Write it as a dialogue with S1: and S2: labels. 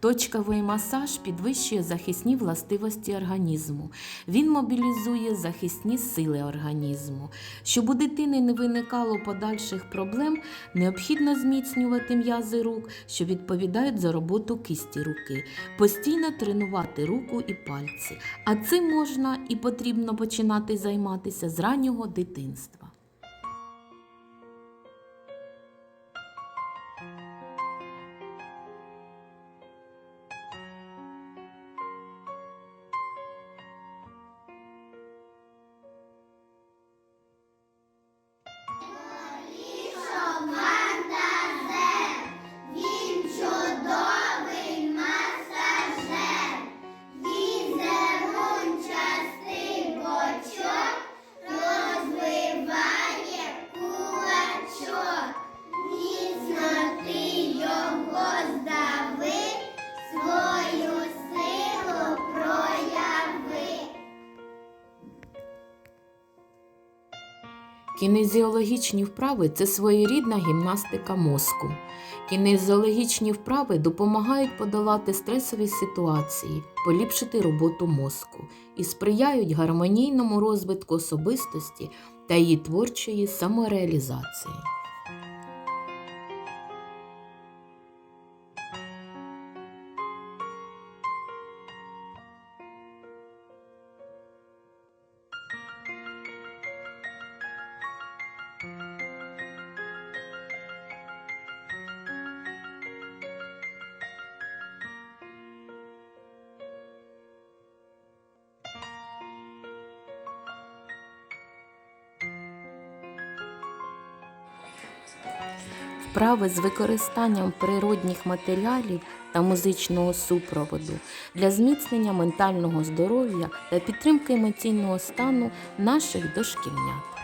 S1: Точковий масаж підвищує захисні властивості організму. Він мобілізує захисні сили організму. Щоб у дитини не виникало подальших проблем, необхідно зміцнювати м'язи рук, що відповідають за роботу кисті руки, постійно тренувати руку і пальці. А цим можна і потрібно починати займатися з раннього дитинства. Кінезіологічні вправи це своєрідна гімнастика мозку. Кінезіологічні вправи допомагають подолати стресові ситуації, поліпшити роботу мозку і сприяють гармонійному розвитку особистості та її творчої самореалізації. Вправи з використанням природних матеріалів та музичного супроводу для зміцнення ментального здоров'я та підтримки емоційного стану наших дошкільнят.